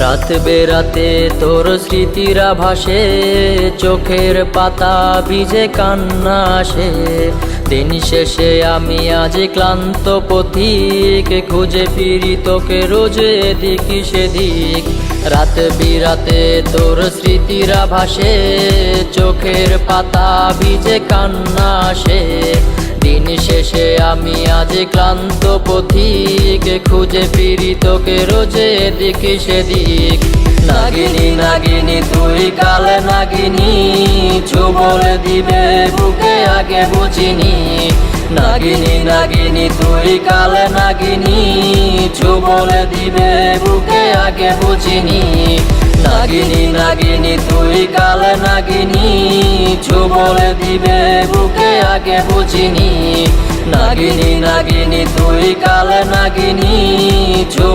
রাত বেরাতে তোর স্মৃতিরা ভাসে চোখের পাতা ভিজে কান্না আসে দিন শেষে আমি আজ ক্লান্ত পথিক, খুঁজে ফিরি তোকে রোজ এদিক সেদিক। রাত বিরাতে তোর স্মৃতিরা ভাসে চোখের পাতা ভিজে কান্না আসে দিন শেষে আমি আজ ক্লান্ত পথিক, খুঁজে ফিরি তোকে রোজে এদিক সেদিক। নাগিনী নাগিনী, তুই কাল নাগিনী বলে দিবে বুকে আগে বুঝিনি। নাগিনী নাগিনী, তুই কাল নাগিনী বলে দিবে বুকে আগে বুঝিনি। নাগিনী নাগিনী, তুই কাল নাগিনী বলে দিবে বুকে আগে বুঝিনি। নাগিনী নাগিনী তুই কাল নাগিনী।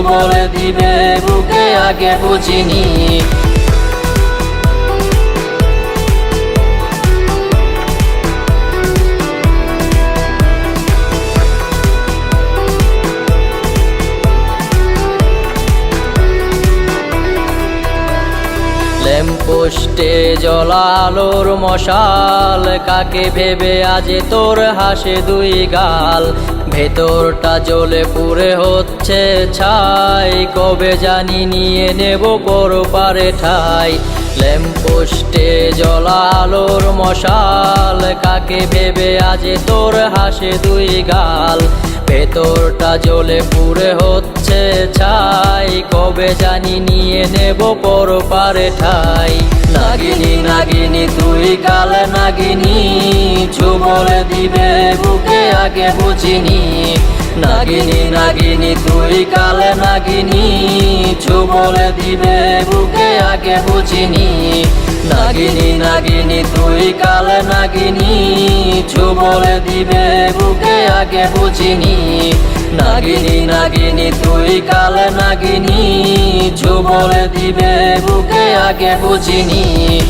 বলে দিবে বুকে আগে বুঝিনি। ল্যাম্পোস্টে জলালোর মশাল, কাকে ভেবে আজ তোর হাসে দুই গাল? ভেতরটা জ্বলে পুরে হচ্ছে ছাই, কবে জানি নিয়ে নেব পর পারে ঠাই? ল্যাম্পোস্টে জলালোর মশাল, কাকে ভেবে আজ তোর হাসে দুই গাল? ভেতরটা জ্বলে পুরে হচ্ছে ছাই। কবে জানি নিয়ে নেব পর পারে ঠাই। নাগিনী নাগিনী, তুই কাল নাগিনী বলে দিবে বুকে, আগে বুঝিনি। নাগিনী নাগিনী, তুই কাল নাগিনী বলে দিবে বুকে, আগে বুঝিনি। নাগিনী নাগিনী, তুই কাল নাগিনী বলে দিবে, বুকে আগে বুঝিনি। নাগিনী নাগিনী, তুই কাল নাগিনী। বলে দিবে, বুকে আগে বুঝিনি।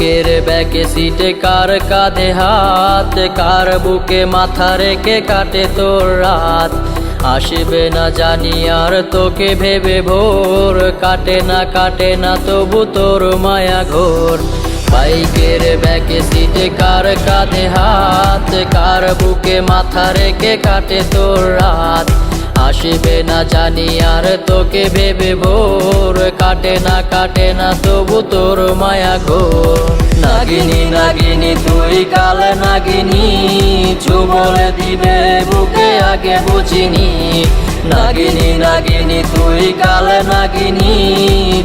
বাইকের ব্যাকে সিটে কার কাঁধে হাত? কার বুকে মাথা রেখে কাটে তোর রাত? আসবে না জানি আর তোকে ভেবে ভোর। কাটে না কাটে না তবু তোর মায়া ঘোর। বাইকের ব্যাকে সিটে কার কাঁধে হাত? কার বুকে মাথা রেখে কাটে তোর রাত? আসবে না জানি আর তোকে ভেবে ভোর। কাটে না কাটে না তবু তোর মায়া ঘো নাগিনী নাগিনী, তুই কাল নাগিনী বলে দিবে বুকে আগে বুঝিনি। নাগিনী নাগিনী, তুই কাল নাগিনী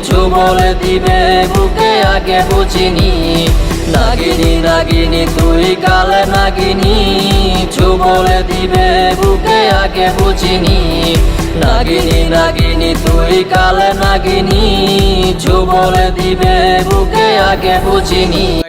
বলে দিবে, বুকে আগে বুঝিনি। নাগিনী নাগিনী, তুই কালে নাগিনি। কিছু বলে দিবে, বুকে আগে বুঝিনি। নাগিনী নাগিনী, তুই কালে নাগিনি। কিছু বলে দিবে, বুকে আগে বুঝিনি।